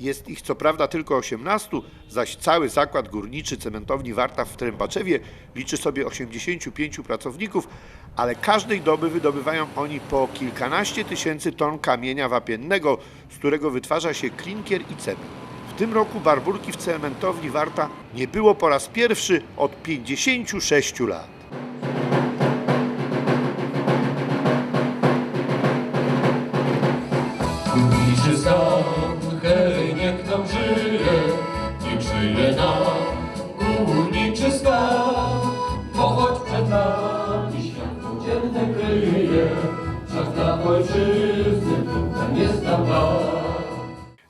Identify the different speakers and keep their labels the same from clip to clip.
Speaker 1: Jest ich co prawda tylko 18, zaś cały zakład górniczy cementowni Warta w Trębaczewie liczy sobie 85 pracowników, ale każdej doby wydobywają oni po kilkanaście tysięcy ton kamienia wapiennego, z którego wytwarza się klinkier i cement. W tym roku barburki w cementowni Warta nie było po raz pierwszy od 56 lat.
Speaker 2: Hej, niech żyje, niech żyje nam. Bo choć przed nami kryje, dla ojczyzny jest.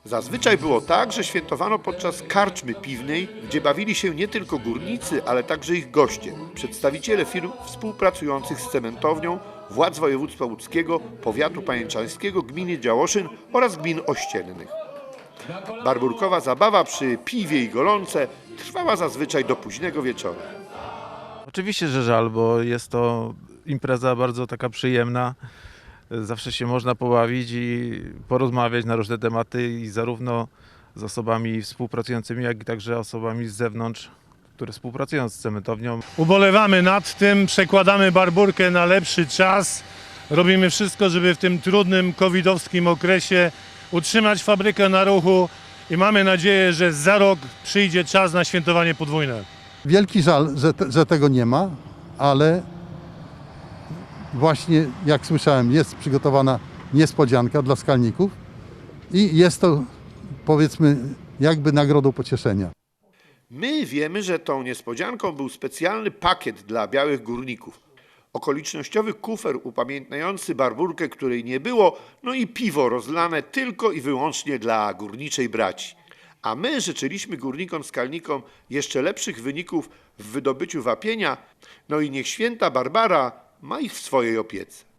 Speaker 1: Zazwyczaj było tak, że świętowano podczas karczmy piwnej, gdzie bawili się nie tylko górnicy, ale także ich goście, przedstawiciele firm współpracujących z cementownią, władz województwa łódzkiego, powiatu pajęczańskiego, gminy Działoszyn oraz gmin ościennych. Barburkowa zabawa przy piwie i golonce trwała zazwyczaj do późnego wieczoru.
Speaker 3: Oczywiście, że żal, bo jest to impreza bardzo taka przyjemna. Zawsze się można pobawić i porozmawiać na różne tematy i zarówno z osobami współpracującymi, jak i także osobami z zewnątrz, które współpracują z cementownią.
Speaker 4: Ubolewamy nad tym, przekładamy barburkę na lepszy czas. Robimy wszystko, żeby w tym trudnym covidowskim okresie utrzymać fabrykę na ruchu i mamy nadzieję, że za rok przyjdzie czas na świętowanie podwójne.
Speaker 5: Wielki żal, że, te, że tego nie ma, ale właśnie jak słyszałem, jest przygotowana niespodzianka dla skalników i jest to powiedzmy jakby nagrodą pocieszenia.
Speaker 1: My wiemy, że tą niespodzianką był specjalny pakiet dla białych górników. Okolicznościowy kufer upamiętniający barburkę, której nie było, no i piwo rozlane tylko i wyłącznie dla górniczej braci. A my życzyliśmy górnikom skalnikom jeszcze lepszych wyników w wydobyciu wapienia, no i niech święta Barbara ma ich w swojej opiece.